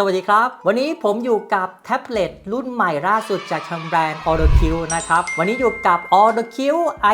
สวัสดีครับ วันนี้ผมอยู่กับแท็บเล็ตรุ่นใหม่ล่าสุดจากทางแบรนด์ a u d o q นะครับ วันนี้อยู่กับ a u d o q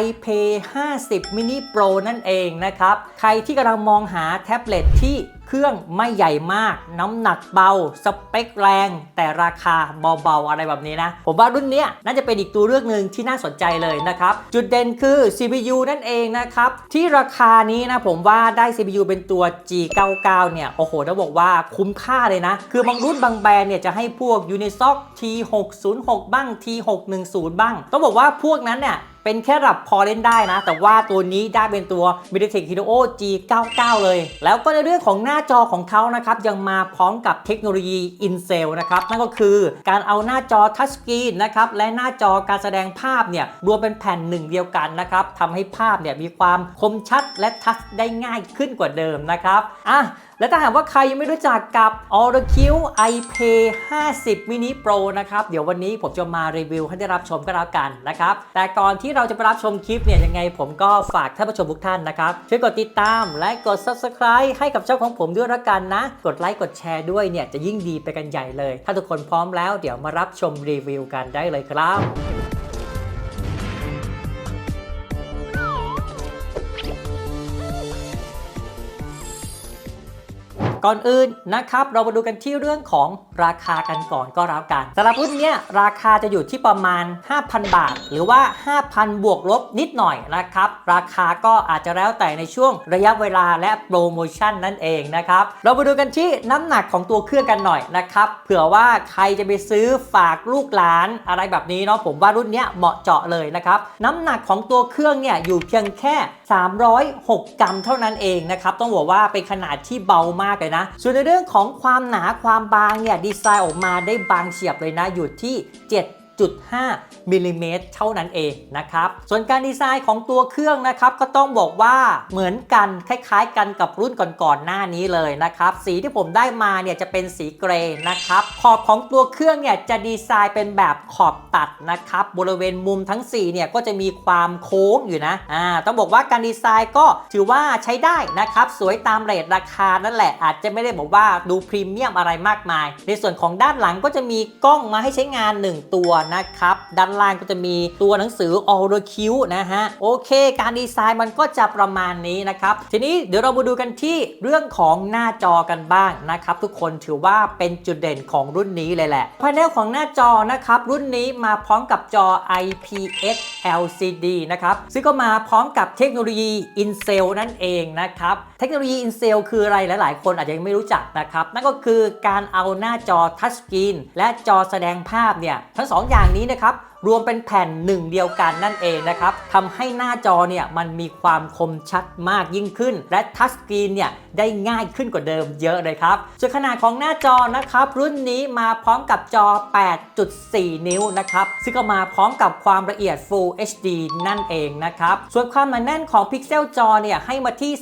iPay 50 mini Pro นั่นเองนะครับ ใครที่กำลังมองหาแท็บเล็ตที่เครื่องไม่ใหญ่มาก น้ำหนักเบา สเปคแรง แต่ราคาเบาๆ อะไรแบบนี้นะ ผมว่ารุ่นเนี้ยน่าจะเป็นอีกตัวเลือกหนึ่งที่น่าสนใจเลยนะครับ จุดเด่นคือ CPU นั่นเองนะครับ ที่ราคานี้นะผมว่าได้ CPU เป็นตัว G99 เนี่ย โอ้โหต้องบอกว่าคุ้มค่าเลยนะ คือบางรุ่นบางแบรนด์เนี่ยจะให้พวก Unisoc T606 บ้าง T610 บ้าง ต้องบอกว่าพวกนั้นเนี่ย เป็นแค่ระดับพอเล่นได้นะ แต่ว่าตัวนี้ได้เป็นตัว MediaTek Helio G99 เลย แล้วก็ในเรื่องของหน้าจอของเขานะครับ ยังมาพร้อมกับเทคโนโลยี Incel นะครับ นั่นก็คือการเอาหน้าจอทัชสกรีนนะครับ และหน้าจอการแสดงภาพเนี่ยรวมเป็นแผ่นหนึ่งเดียวกันนะครับทำให้ภาพเนี่ยมีความคมชัดและทัชได้ง่ายขึ้นกว่าเดิมนะครับอะและถ้าหากว่าใครยังไม่รู้จักกับ a u d o q iPay 50 mini Pro นะครับ เดี๋ยววันนี้ผมจะมารีวิวให้ได้รับชมก็แล้วกันนะครับ แต่ก่อนที่เราจะไปรับชมคลิปเนี่ยยังไงผมก็ฝากท่านผู้ชมทุกท่านนะครับ ช่วยกดติดตามและกด Subscribe ให้กับช่องของผมด้วยละกันนะ กดไลค์กดแชร์ด้วยเนี่ยจะยิ่งดีไปกันใหญ่เลย ถ้าทุกคนพร้อมแล้วเดี๋ยวมารับชมรีวิวกันได้เลยครับ ก่อนอื่นนะครับ เรามาดูกันที่เรื่องของราคากันก่อนก็แล้วกันสำหรับรุ่นเนี้ยราคาจะอยู่ที่ประมาณ 5,000 บาท หรือว่า 5,000 บวกลบนิดหน่อยนะครับ ราคาก็อาจจะแล้วแต่ในช่วงระยะเวลาและโปรโมชั่นนั่นเองนะครับ เรามาดูกันที่น้ำหนักของตัวเครื่องกันหน่อยนะครับ เผื่อว่าใครจะไปซื้อฝากลูกหลานอะไรแบบนี้เนาะผมว่ารุ่นเนี้ยเหมาะเจาะเลยนะครับ น้ำหนักของตัวเครื่องเนี่ยอยู่เพียงแค่ 306 กรัมเท่านั้นเองนะครับ ต้องบอกว่าเป็นขนาดที่เบามากเลยนะ ส่วนในเรื่องของความหนาความบางเนี่ยดีไซน์ออกมาได้บางเฉียบเลยนะอยู่ที่ 7.5มิลลิเมตรเท่านั้นเองนะครับ ส่วนการดีไซน์ของตัวเครื่องนะครับ ก็ต้องบอกว่าเหมือนกันคล้ายๆ กันกับรุ่นก่อนๆหน้านี้เลยนะครับ สีที่ผมได้มาเนี่ยจะเป็นสีเกรย์นะครับ ขอบของตัวเครื่องเนี่ยจะดีไซน์เป็นแบบขอบตัดนะครับ บริเวณมุมทั้ง 4 เนี่ยก็จะมีความโค้งอยู่นะอ่าต้องบอกว่าการดีไซน์ก็ถือว่าใช้ได้นะครับ สวยตามเรทราคานั่นแหละ อาจจะไม่ได้บอกว่าดูพรีเมียมอะไรมากมาย ในส่วนของด้านหลังก็จะมีกล้องมาให้ใช้งาน 1 ตัวนะครับ ด้านล่างก็จะมีตัวหนังสือ a u d o q นะฮะ โอเค การดีไซน์มันก็จะประมาณนี้นะครับ ทีนี้เดี๋ยวเรามาดูกันที่เรื่องของหน้าจอกันบ้างนะครับ ทุกคนถือว่าเป็นจุดเด่นของรุ่นนี้เลยแหละภายในของหน้าจอนะครับ รุ่นนี้มาพร้อมกับจอ IPS LCD นะครับซึ่งก็มาพร้อมกับเทคโนโลยี InCell นั่นเองนะครับ เทคโนโลยี InCell คืออะไรหลาย ๆ คนอาจจะยังไม่รู้จักนะครับ นั่นก็คือการเอาหน้าจอทัชสกรีนและจอแสดงภาพเนี่ยทั้งสองอย่างนี้นะครับ รวมเป็นแผ่นหนึ่งเดียวกันนั่นเองนะครับทำให้หน้าจอเนี่ยมันมีความคมชัดมากยิ่งขึ้น และทัชสกรีนเนี่ยได้ง่ายขึ้นกว่าเดิมเยอะเลยครับส่วนขนาดของหน้าจอนะครับรุ่นนี้มาพร้อมกับจอ 8.4 นิ้วนะครับซึ่งก็มาพร้อมกับความละเอียด Full HD นั่นเองนะครับส่วนความหนาแน่นของพิกเซลจอเนี่ยให้มาที่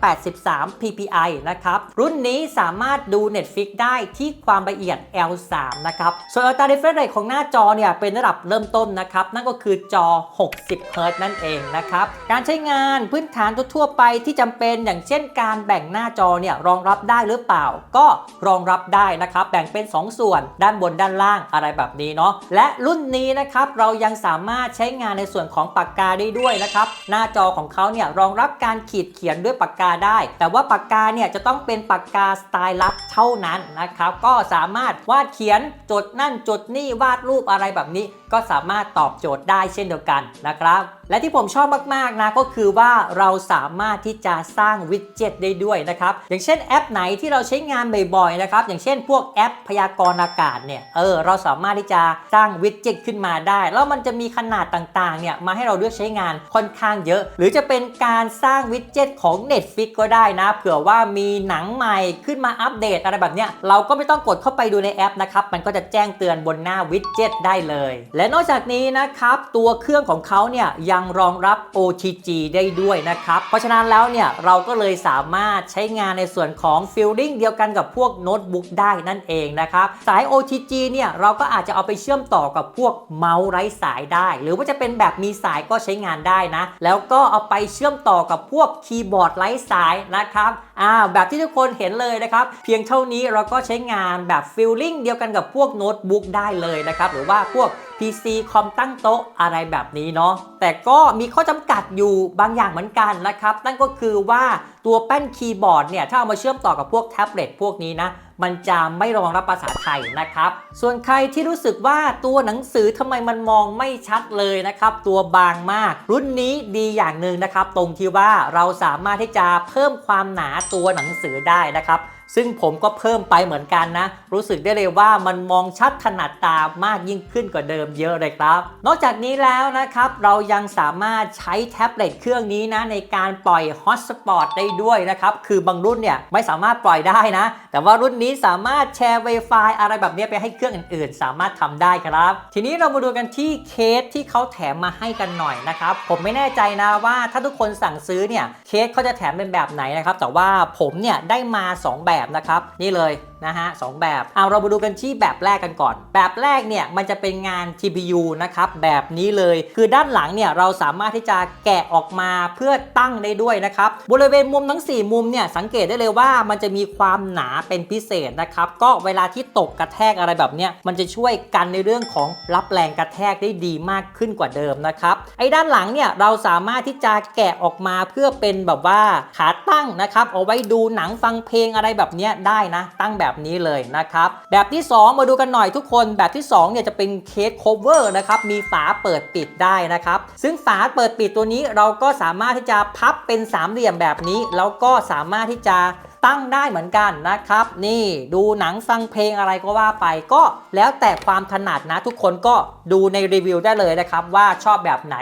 283 ppi นะครับรุ่นนี้สามารถดู Netflix ได้ที่ความละเอียด L3 นะครับส่วน Ultra Refresh Rate ของหน้าจอเนี่ยเป็นระดับเริ่มต้นนะครับ นั่นก็คือจอ 60 Hz นั่นเองนะครับ การใช้งานพื้นฐานทั่วไปที่จำเป็นอย่างเช่นการแบ่งหน้าจอเนี่ยรองรับได้หรือเปล่า ก็รองรับได้นะครับ แบ่งเป็น 2 ส่วนด้านบนด้านล่างอะไรแบบนี้เนาะและรุ่นนี้นะครับเรายังสามารถใช้งานในส่วนของปากกาได้ด้วยนะครับ หน้าจอของเขาเนี่ยรองรับการขีดเขียนด้วยปากกาได้ แต่ว่าปากกาเนี่ยจะต้องเป็นปากกาสไตล์ลับเท่านั้นนะครับ ก็สามารถวาดเขียนจดนั่นจดนี่วาดรูปอะไรแบบนี้ก็สามารถตอบโจทย์ได้เช่นเดียวกันนะครับ และที่ผมชอบมากๆนะก็คือว่าเราสามารถที่จะสร้างวิดเจ็ตได้ด้วยนะครับ อย่างเช่นแอปไหนที่เราใช้งานบ่อยๆนะครับ อย่างเช่นพวกแอปพยากรณ์อากาศเนี่ยเออเราสามารถที่จะสร้างวิดเจ็ตขึ้นมาได้ แล้วมันจะมีขนาดต่างๆเนี่ยมาให้เราเลือกใช้งานค่อนข้างเยอะ หรือจะเป็นการสร้างวิดเจ็ตของ Netflix ก็ได้นะ เผื่อว่ามีหนังใหม่ขึ้นมาอัปเดตอะไรแบบเนี้ยเราก็ไม่ต้องกดเข้าไปดูในแอปนะครับมันก็จะแจ้งเตือนบนหน้าวิดเจ็ตได้เลยและและนอกจากนี้นะครับ ตัวเครื่องของเขาเนี่ยยังรองรับ OTG ได้ด้วยนะครับ เพราะฉะนั้นแล้วเนี่ยเราก็เลยสามารถใช้งานในส่วนของฟิลลิ่งเดียวกันกับพวกโน้ตบุ๊กได้นั่นเองนะครับ สาย OTG เนี่ยเราก็อาจจะเอาไปเชื่อมต่อกับพวกเมาส์ไร้สายได้ หรือว่าจะเป็นแบบมีสายก็ใช้งานได้นะ แล้วก็เอาไปเชื่อมต่อกับพวกคีย์บอร์ดไร้สายนะครับอ้าวแบบที่ทุกคนเห็นเลยนะครับ เพียงเท่านี้เราก็ใช้งานแบบฟิลลิ่งเดียวกันกับพวกโน้ตบุ๊กได้เลยนะครับ หรือว่าพวก PC คอมตั้งโต๊ะอะไรแบบนี้เนาะแต่ก็มีข้อจำกัดอยู่บางอย่างเหมือนกันนะครับ นั่นก็คือว่า ตัวแป้นคีย์บอร์ดเนี่ยถ้าเอามาเชื่อมต่อกับพวกแท็บเล็ตพวกนี้นะมันจะไม่รองรับภาษาไทยนะครับ ส่วนใครที่รู้สึกว่าตัวหนังสือทำไมมันมองไม่ชัดเลยนะครับ ตัวบางมาก รุ่นนี้ดีอย่างหนึ่งนะครับ ตรงที่ว่าเราสามารถที่จะเพิ่มความหนาตัวหนังสือได้นะครับ ซึ่งผมก็เพิ่มไปเหมือนกันนะ รู้สึกได้เลยว่ามันมองชัดถนัดตามากยิ่งขึ้นกว่าเดิมเยอะเลยครับ นอกจากนี้แล้วนะครับ เรายังสามารถใช้แท็บเล็ตเครื่องนี้นะ ในการปล่อยฮอตสปอตได้ด้วยนะครับ คือบางรุ่นเนี่ยไม่สามารถปล่อยได้นะ แต่ว่ารุ่นนี้สามารถแชร์ Wi-Fi อะไรแบบนี้ไปให้เครื่องอื่นๆ สามารถทำได้ครับ ทีนี้เรามาดูกันที่เคสที่เขาแถมมาให้กันหน่อยนะครับผมไม่แน่ใจนะว่าถ้าทุกคนสั่งซื้อเนี่ยเคสเขาจะแถมเป็นแบบไหนนะครับแต่ว่าผมเนี่ยได้มา 2 แบบบบนะครับ นี่เลย นะฮะสองแบบเอาเรามาดูกันที่แบบแรกกันก่อน แบบแรกเนี่ยมันจะเป็นงาน TPU นะครับแบบนี้เลยคือด้านหลังเนี่ยเราสามารถที่จะแกะออกมาเพื่อตั้งได้ด้วยนะครับบริเวณมุมทั้ง 4 มุมเนี่ยสังเกตได้เลยว่ามันจะมีความหนาเป็นพิเศษนะครับก็เวลาที่ตกกระแทกอะไรแบบเนี้ยมันจะช่วยกันในเรื่องของรับแรงกระแทกได้ดีมากขึ้นกว่าเดิมนะครับไอ้ด้านหลังเนี่ยเราสามารถที่จะแกะออกมาเพื่อเป็นแบบว่าขาตั้งนะครับเอาไว้ดูหนังฟังเพลงอะไรแบบเนี้ยได้นะตั้งแบบบบนี้เลยนะครับ แบบที่ 2 มาดูกันหน่อยทุกคนแบบที่2เนี่ยจะเป็นเคส cover นะครับมีฝาเปิดปิดได้นะครับ ซึ่งฝาเปิดปิดตัวนี้เราก็สามารถที่จะพับเป็นสามเหลี่ยมแบบนี้ แล้วก็สามารถที่จะตั้งได้เหมือนกันนะครับ นี่ดูหนังฟังเพลงอะไรก็ว่าไปก็แล้วแต่ความถนัดนะทุกคนก็ดูในรีวิวได้เลยนะครับ ว่าชอบแบบไหน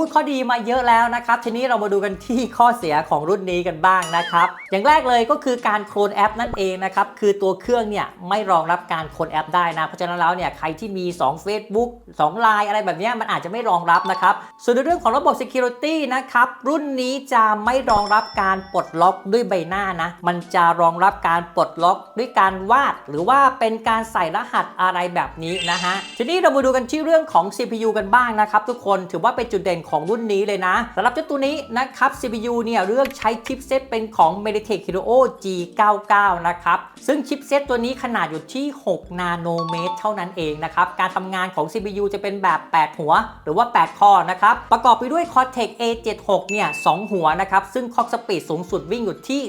พูดข้อดีมาเยอะแล้วนะครับ ทีนี้เรามาดูกันที่ข้อเสียของรุ่นนี้กันบ้างนะครับ อย่างแรกเลยก็คือการโคลนแอปนั่นเองนะครับ คือตัวเครื่องเนี่ยไม่รองรับการโคลนแอปได้นะ เพราะฉะนั้นแล้วเนี่ยใครที่มี 2 Facebook 2 Line อะไรแบบนี้มันอาจจะไม่รองรับนะครับ ส่วนในเรื่องของระบบ Security นะครับ รุ่นนี้จะไม่รองรับการปลดล็อกด้วยใบหน้านะ มันจะรองรับการปลดล็อกด้วยการวาด หรือว่าเป็นการใส่รหัสอะไรแบบนี้นะฮะ ทีนี้เรามาดูกันที่เรื่องของ CPU กันบ้างนะครับทุกคน ถือว่าเป็นจุดเด่นของรุ่นนี้เลยนะสำหรับเจ้าตัวนี้นะครับ CPU เนี่ยเลือกใช้ชิปเซตเป็นของ Mediatek Helio G99 นะครับซึ่งชิปเซตตัวนี้ขนาดอยู่ที่ 6 นาโนเมตร เท่านั้นเองนะครับการทำงานของ CPU จะเป็นแบบ 8 หัว หรือว่า 8 คอนะครับประกอบไปด้วย Cortex A76 เนี่ย2หัวนะครับซึ่งคล็อกสปีดสูงสุดวิ่งอยู่ที่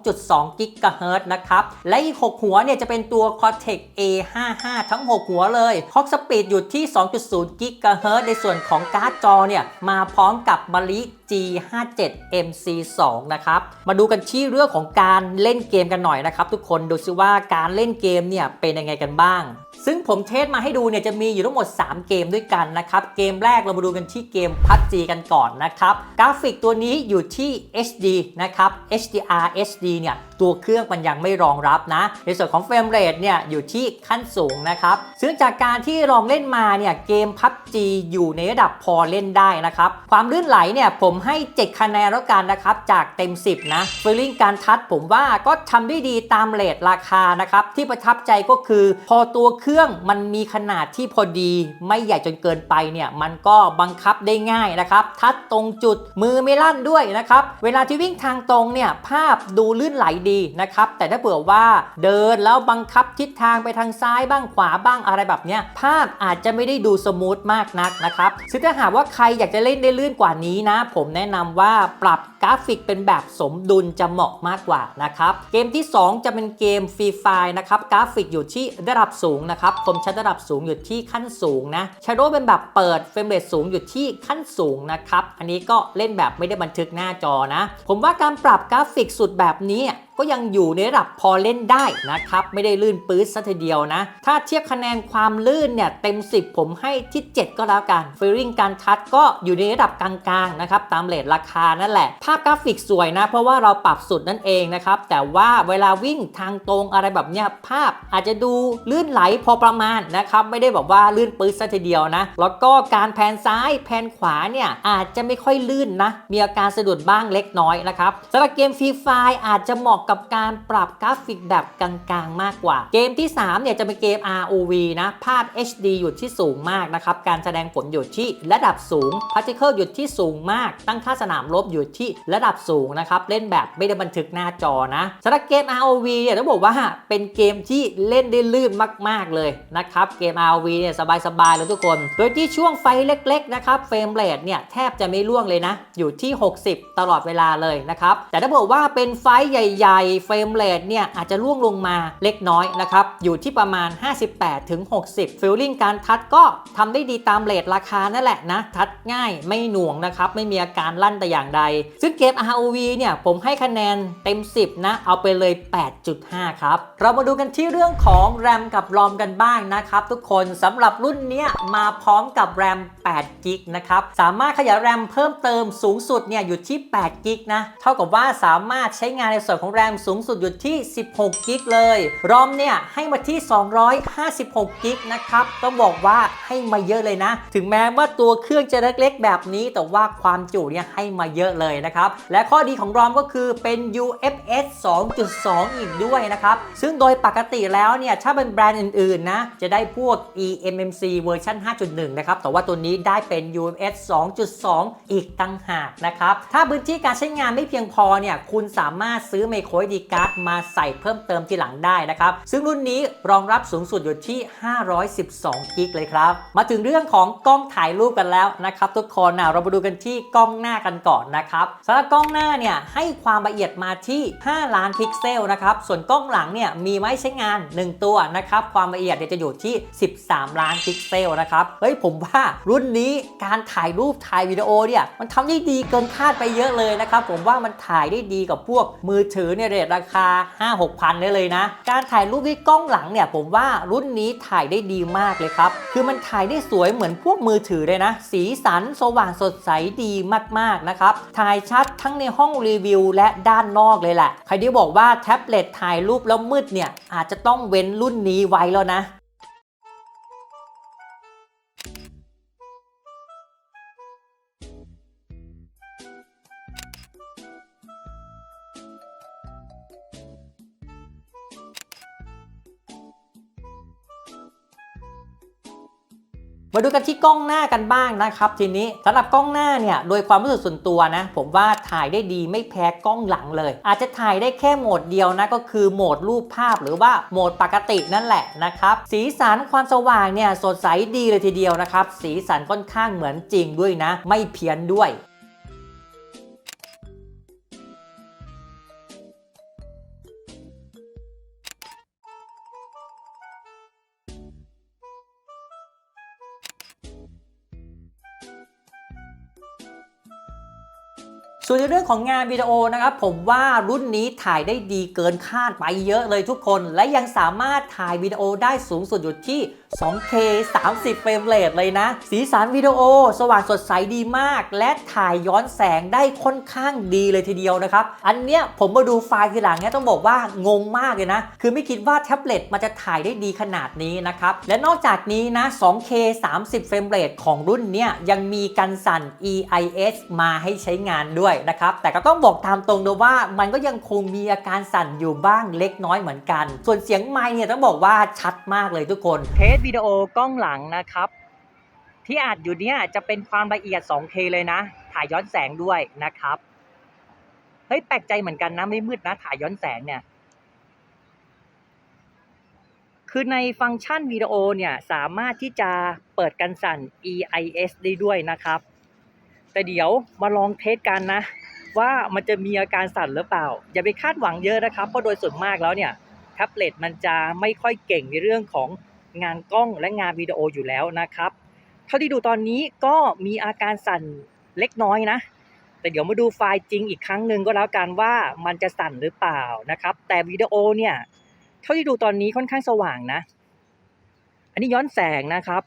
2.2 GHz นะครับและอีก 6 หัวเนี่ยจะเป็นตัว Cortex A55 ทั้ง 6 หัวเลยคล็อกสปีดอยู่ที่ 2.0 GHz ในส่วนของการ์ดจอเนี่ยมาพร้อมกับมะลิ G57 MC2 นะครับ มาดูกันที่เรื่องของการเล่นเกมกันหน่อยนะครับ ทุกคนดูซิว่าการเล่นเกมเนี่ยเป็นยังไงกันบ้าง ซึ่งผมเทสมาให้ดูเนี่ยจะมีอยู่ทั้งหมด 3 เกมด้วยกันนะครับ เกมแรกเรามาดูกันที่เกม PUBG กันก่อนนะครับ กราฟิกตัวนี้อยู่ที่ HD นะครับ HDR HD เนี่ย ตัวเครื่องมันยังไม่รองรับนะ ในส่วนของเฟรมเรทเนี่ยอยู่ที่ขั้นสูงนะครับ ซึ่งจากการที่ลองเล่นมาเนี่ยเกม PUBG อยู่ในระดับพอเล่นได้นะครับ ความลื่นไหลเนี่ยผมให้ 7 คะแนนแล้วกันนะครับ จากเต็ม 10 นะฟีลลิ่งการทัชผมว่าก็ทำได้ดีตามเรทราคานะครับ ที่ประทับใจก็คือ พอตัวเครื่องมันมีขนาดที่พอดี ไม่ใหญ่จนเกินไปเนี่ยมันก็บังคับได้ง่ายนะครับ ทัดตรงจุดมือไม่ลั่นด้วยนะครับ เวลาที่วิ่งทางตรงเนี่ยภาพดูลื่นไหลดีนะครับ แต่ถ้าเผื่อว่าเดินแล้วบังคับทิศทางไปทางซ้ายบ้างขวาบ้างอะไรแบบเนี้ยภาพอาจจะไม่ได้ดูสมูทมากนักนะครับซึ่งถ้าหากว่าใครอยากจะเล่นได้ลื่นกว่านี้นะ ผมแนะนำว่าปรับกราฟิกเป็นแบบสมดุลจะเหมาะมากกว่านะครับ เกมที่ 2 จะเป็นเกมฟรีไฟนะครับ กราฟิกอยู่ที่ระดับสูงนะครับคมชัดระดับสูงอยู่ที่ขั้นสูงนะชาโดเป็นแบบเปิดเฟรมเรทสูงอยู่ที่ขั้นสูงนะครับ อันนี้ก็เล่นแบบไม่ได้บันทึกหน้าจอนะ ผมว่าการปรับกราฟิกสุดแบบนี้ก็ยังอยู่ในระดับพอเล่นได้นะครับ ไม่ได้ลื่นปื๊ดซะทีเดียวนะ ถ้าเทียบคะแนนความลื่นเนี่ยเต็ม 10 ผมให้ที่ 7 ก็แล้วกันฟีลลิ่งการทัดก็อยู่ในระดับกลางๆนะครับตามเรทราคานั่นแหละ ภาพกราฟิกสวยนะ เพราะว่าเราปรับสุดนั่นเองนะครับแต่ว่าเวลาวิ่งทางตรงอะไรแบบเนี้ยภาพอาจจะดูลื่นไหลพอประมาณนะครับไม่ได้แบบว่าลื่นปื๊ดซะทีเดียวนะแล้วก็การแพนซ้ายแพนขวาเนี่ยอาจจะไม่ค่อยลื่นนะมีอาการสะดุดบ้างเล็กน้อยนะครับสำหรับเกมฟรีไฟอาจจะเหมาะกับการปรับกราฟิกแบบกลางๆ มากกว่า เกมที่ 3 เนี่ยจะเป็นเกม ROV นะภาพ HD อยู่ที่สูงมากนะครับ การแสดงผลอยู่ที่ระดับสูง Particle อยู่ที่สูงมาก ตั้งค่าสนามรบอยู่ที่ระดับสูงนะครับ เล่นแบบไม่ได้บันทึกหน้าจอนะสำหรับเกม ROV เนี่ยต้องบอกว่าเป็นเกมที่เล่นได้ลื่นมาก ๆเลยนะครับ เกม ROV เนี่ยสบายๆเลยทุกคน โดยที่ช่วงไฟเล็กๆนะครับเฟรมเรทเนี่ยแทบจะไม่ล่วงเลยนะ อยู่ที่ 60 ตลอดเวลาเลยนะครับ แต่ถ้าบอกว่าเป็นไฟใหญ่ๆเฟรมเรทเนี่ยอาจจะล่วงลงมาเล็กน้อยนะครับ อยู่ที่ประมาณ 58ถึง60ฟิลลิ่งการทัดก็ทำได้ดีตามเรทราคานั่นแหละนะ ทัดง่ายไม่หน่วงนะครับ ไม่มีอาการลั่นแต่อย่างใด ซึ่งเกม ROV เนี่ยผมให้คะแนนเต็ม 10 นะ เอาไปเลย 8.5 ครับ เรามาดูกันที่เรื่องของ RAM กับ ROM กันบ้างนะครับ ทุกคนสำหรับรุ่นเนี้ยมาพร้อมกับ RAM 8 g b นะครับ สามารถขยาย RAM เพิ่มเติมสูงสุดเนี่ยอยู่ที่8 g b นะ เท่ากับว่าสามารถใช้งานในส่วนของแรมสูงสุดอยู่ที่ 16 g b เลย ROM เนี่ยให้มาที่ 256 g b นะครับ ต้องบอกว่าให้มาเยอะเลยนะ ถึงแม้ว่าตัวเครื่องจะเล็กๆ แบบนี้ แต่ว่าความจุเนี่ยให้มาเยอะเลยนะครับ และข้อดีของ ROM ก็คือเป็น UFS 2.2 อีกด้วยนะครับ ซึ่งโดยปกติแล้วเนี่ย ถ้าเป็นแบรนด์อื่นๆ นะ จะได้พวก eMMC เวอร์ชัน5.1 นะครับ แต่ว่าตัวนี้ได้เป็น UFS 2.2 อีกตั้งหากนะครับ ถ้าพื้นที่การใช้งานไม่เพียงพอเนี่ย คุณสามารถซื้อ micro SD card มาใส่เพิ่มเติมทีหลังได้นะครับ ซึ่งรุ่นนี้รองรับสูงสุดอยู่ที่ 512 กิกเลยครับ มาถึงเรื่องของกล้องถ่ายรูปกันแล้วนะครับทุกคนนะเรามาดูกันที่กล้องหน้ากันก่อนนะครับสำหรับกล้องหน้าเนี่ยให้ความละเอียดมาที่ 5 ล้านพิกเซลนะครับ ส่วนกล้องหลังเนี่ยมีไว้ใช้งาน 1 ตัวนะครับ ความละเอียดเนี่ยจะอยู่ที่ 13 ล้านพิกเซลนะครับ เฮ้ยผมว่ารุ่นนี้การถ่ายรูปถ่ายวิดีโอเนี่ยมันทำได้ดีเกินคาดไปเยอะเลยนะครับ ผมว่ามันถ่ายได้ดีกับพวกมือถือเนี่ยเรทราคา 5-6พันได้เลยนะ การถ่ายรูปด้วยกล้องหลังเนี่ยผมว่ารุ่นนี้ถ่ายได้ดีมากเลยครับ คือมันถ่ายได้สวยเหมือนพวกมือถือเลยนะ สีสันสว่างสดใสดีมากๆนะครับ ถ่ายชัดทั้งในห้องรีวิว และด้านนอกเลยแหละ ใครที่บอกว่าแท็บเล็ตถ่ายรูปแล้วมืดเนี่ยอาจจะต้องเว้นรุ่นนี้ไว้แล้วนะ มาดูกันที่กล้องหน้ากันบ้างนะครับทีนี้สำหรับกล้องหน้าเนี่ยโดยความรู้สึกส่วนตัวนะ ผมว่าถ่ายได้ดีไม่แพ้กล้องหลังเลย อาจจะถ่ายได้แค่โหมดเดียวนะก็คือโหมดรูปภาพหรือว่าโหมดปกตินั่นแหละนะครับสีสันความสว่างเนี่ยสดใสดีเลยทีเดียวนะครับสีสันค่อนข้างเหมือนจริงด้วยนะ ไม่เพี้ยนด้วย ส่วนในเรื่องของงานวิดีโอนะครับผมว่ารุ่นนี้ถ่ายได้ดีเกินคาดไปเยอะเลยทุกคน และยังสามารถถ่ายวิดีโอได้สูงสุดอยู่ที่ 2K 30 เฟรมเรทเลยนะ สีสันวิดีโอ สว่างสดใสดีมาก และถ่ายย้อนแสงได้ค่อนข้างดีเลยทีเดียวนะครับ อันเนี้ยผมมาดูไฟล์ทีหลังเนี่ยต้องบอกว่างงมากเลยนะ คือไม่คิดว่าแท็บเล็ตมันจะถ่ายได้ดีขนาดนี้นะครับ และนอกจากนี้นะ 2K 30 เฟรมเรทของรุ่นเนี้ยยังมีกันสั่น EIS มาให้ใช้งานด้วยนะครับ แต่ก็ต้องบอกตามตรงเลยว่ามันก็ยังคงมีอาการสั่นอยู่บ้างเล็กน้อยเหมือนกัน ส่วนเสียงไม์เนี่ยต้องบอกว่าชัดมากเลยทุกคน เทสวิดีโอกล้องหลังนะครับ ที่อัดอยู่เนี่ยจะเป็นความละเอียด 2K เลยนะ ถ่ายย้อนแสงด้วยนะครับเฮ้ยแปลกใจเหมือนกันนะไม่มืดนะถ่ายย้อนแสงเนี่ยคือในฟังก์ชันวิดีโอเนี่ยสามารถที่จะเปิดกันสั่น EIS ได้ด้วยนะครับ แต่เดี๋ยวมาลองเทสกันนะ ว่ามันจะมีอาการสั่นหรือเปล่า อย่าไปคาดหวังเยอะนะครับ เพราะโดยส่วนมากแล้วเนี่ยแท็บเล็ตมันจะไม่ค่อยเก่งในเรื่องของงานกล้องและงานวิดีโออยู่แล้วนะครับ เท่าที่ดูตอนนี้ก็มีอาการสั่นเล็กน้อยนะ แต่เดี๋ยวมาดูไฟล์จริงอีกครั้งหนึ่งก็แล้วกันว่ามันจะสั่นหรือเปล่านะครับ แต่วิดีโอเนี่ยเท่าที่ดูตอนนี้ค่อนข้างสว่างนะ อันนี้ย้อนแสงนะครับ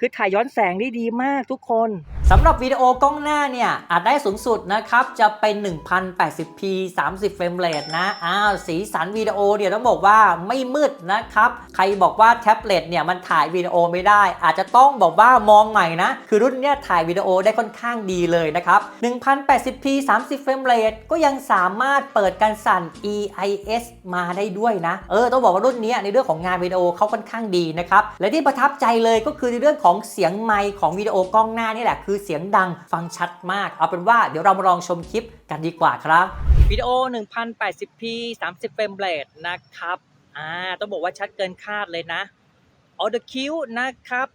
คือถ่ายย้อนแสงได้ดีมากทุกคนสำหรับวิดีโอกล้องหน้าเนี่ย อาจได้สูงสุดนะครับ จะเป็น 1080p 30เฟรมเรทนะอ้าวสีสันวิดีโอเนี่ยวต้องบอกว่าไม่มืดนะครับ ใครบอกว่าแท็บเล็ตเนี่ยมันถ่ายวิดีโอไม่ได้ อาจจะต้องบอกว่ามองใหม่นะ คือรุ่นเนี้ยถ่ายวิดีโอได้ค่อนข้างดีเลยนะครับ 1080p 30เฟรมเรทก็ยังสามารถเปิดการสั่น EIS มาได้ด้วยนะ เออต้องบอกว่ารุ่นเนี้ยในเรื่องของงานวิดีโอเขาค่อนข้างดีนะครับและที่ประทับใจเลยก็คือในเรื่องของของเสียงไมค์ของวิดีโอกล้องหน้านี่แหละ คือเสียงดังฟังชัดมาก เอาเป็นว่าเดี๋ยวเรามาลองชมคลิปกันดีกว่าครับวิดีโอ 1080p 30 เฟรมเรทนะครับอ่าต้องบอกว่าชัดเกินคาดเลยนะ Audio Q นะครับ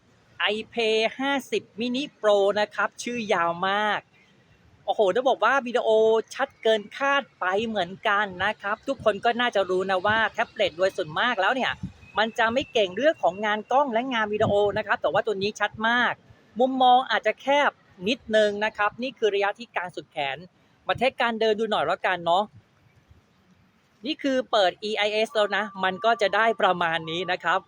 iPay 50 mini Pro นะครับ ชื่อยาวมาก โอ้โหต้องบอกว่าวิดีโอชัดเกินคาดไปเหมือนกันนะครับ ทุกคนก็น่าจะรู้นะว่าแท็บเล็ตโดยส่วนมากแล้วเนี่ย มันจะไม่เก่งเรื่องของงานกล้องและงานวิดีโอนะครับ แต่ว่าตัวนี้ชัดมาก มุมมองอาจจะแคบนิดนึงนะครับ นี่คือระยะที่กลางสุดแขน มาเทสการเดินดูหน่อยแล้วกันเนาะนี่คือเปิด EIS แล้วนะ มันก็จะได้ประมาณนี้นะครับ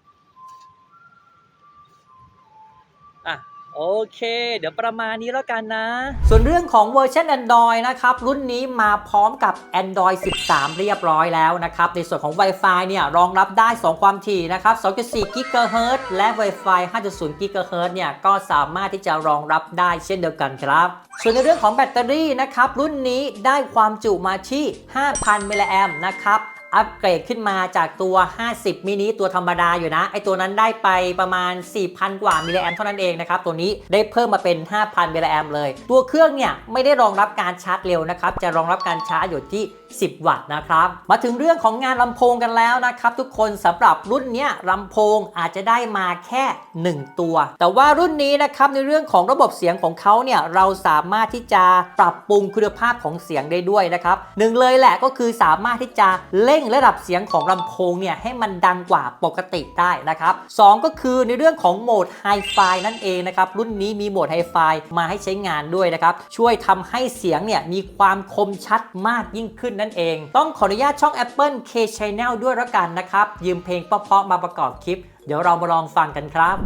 อะ โอเค เดี๋ยวประมาณนี้แล้วกันนะ ส่วนเรื่องของเวอร์ชัน Android นะครับ รุ่นนี้มาพร้อมกับ Android 13 เรียบร้อยแล้วนะครับ ในส่วนของ Wi-Fi เนี่ยรองรับได้ 2 ความถี่นะครับ 2.4 GHz และ Wi-Fi 5.0 GHz เนี่ยก็สามารถที่จะรองรับได้เช่นเดียวกันครับ ส่วนในเรื่องของแบตเตอรี่นะครับรุ่นนี้ได้ความจุมาที่ 5,000 มิลลิแอมนะครับ อัปเกรดขึ้นมาจากตัว 50 มินิตัวธรรมดาอยู่นะ ไอตัวนั้นได้ไปประมาณ 4,000 กว่ามิลลิแอมเท่านั้นเองนะครับ ตัวนี้ได้เพิ่มมาเป็น 5,000 มิลลิแอมเลย ตัวเครื่องเนี่ยไม่ได้รองรับการชาร์จเร็วนะครับ จะรองรับการชาร์จอยู่ที่10 วัตต์นะครับ มาถึงเรื่องของงานลำโพงกันแล้วนะครับ ทุกคนสำหรับรุ่นนี้ลำโพงอาจจะได้มาแค่ 1 ตัว แต่ว่ารุ่นนี้นะครับในเรื่องของระบบเสียงของเขาเนี่ยเราสามารถที่จะปรับปรุงคุณภาพของเสียงได้ด้วยนะครับหนึ่งเลยแหละก็คือสามารถที่จะเร่งระดับเสียงของลำโพงเนี่ยให้มันดังกว่าปกติได้นะครับสองก็คือในเรื่องของโหมดไฮไฟนั่นเองนะครับรุ่นนี้มีโหมดไฮไฟมาให้ใช้งานด้วยนะครับช่วยทำให้เสียงเนี่ยมีความคมชัดมากยิ่งขึ้นนั่นเอง ต้องขออนุญาตช่อง Apple K Channel ด้วยละกันนะครับ ยืมเพลงเพาะๆมาประกอบคลิป เดี๋ยวเรามาลองฟังกันครับ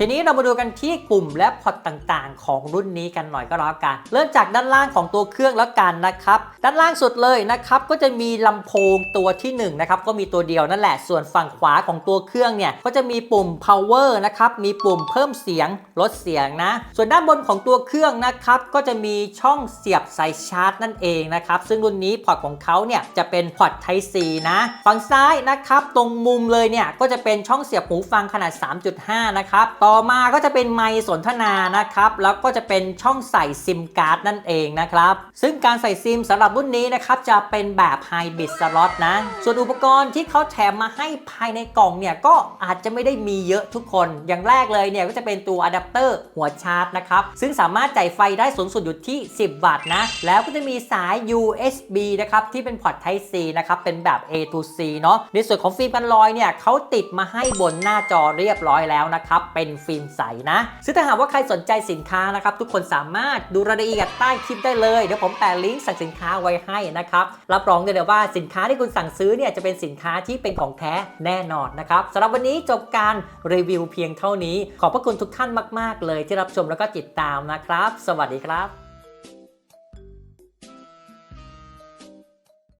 ทีนี้เรามาดูกันที่กลุ่มและพอร์ตต่างๆ ของรุ่นนี้กันหน่อยก็แล้วกัน เริ่มจากด้านล่างของตัวเครื่องแล้วกันนะครับ ด้านล่างสุดเลยนะครับก็จะมีลำโพงตัวที่1นงนะครับก็มีตัวเดียวนั่นแหละ ส่วนฝั่งขวาของตัวเครื่องเนี่ยก็จะมีปุ่ม power นะครับ มีปุ่มเพิ่มเสียงลดเสียงนะ ส่วนด้านบนของตัวเครื่องนะครับก็จะมีช่องเสียบสายชาร์จนั่นเองนะครับ ซึ่งรุ่นนี้พอร์ตของเขาเนี่ยจะเป็นพอร์ต Type C นะ ฝั่งซ้ายนะครับตรงมุมเลยเนี่ยก็จะเป็นช่องเสียบหูฟังขนาด 3.5 นะครับต่อมาก็จะเป็นไมค์สนทนานะครับ แล้วก็จะเป็นช่องใส่ซิมการ์ดนั่นเองนะครับ ซึ่งการใส่ซิมสำหรับรุ่นนี้นะครับ จะเป็นแบบไฮบ r ดสล็อตนะ ส่วนอุปกรณ์ที่เขาแถมมาให้ภายในกล่องเนี่ย ก็อาจจะไม่ได้มีเยอะทุกคน อย่างแรกเลยเนี่ย ก็จะเป็นตัวอะแดปเตอร์หัวชาร์จนะครับ ซึ่งสามารถจ่ายไฟได้สูงสุดอยู่ที่ 10 วัตต์นะ แล้วก็จะมีสาย USB นะครับ ที่เป็นพอร์ต Type C นะครับ เป็นแบบ A to C เนาะในส่วนของฟิล์มกันรอยเนี่ยเขาติดมาให้บนหน้าจอเรียบร้อยแล้วนะครับเป็นฟิล์มใสนะซึ่งถ้าหากว่าใครสนใจสินค้านะครับ ทุกคนสามารถดูรายละเอียดใต้คลิปได้เลยเดี๋ยวผมแปะลิงก์สั่งสินค้าไว้ให้นะครับรับรองได้เลยว่าสินค้าที่คุณสั่งซื้อเนี่ยจะเป็นสินค้าที่เป็นของแท้แน่นอนนะครับสำหรับวันนี้จบการรีวิวเพียงเท่านี้ ขอบพระคุณทุกท่านมาก ๆ เลยที่รับชมแล้วก็ติดตามนะครับ สวัสดีครับ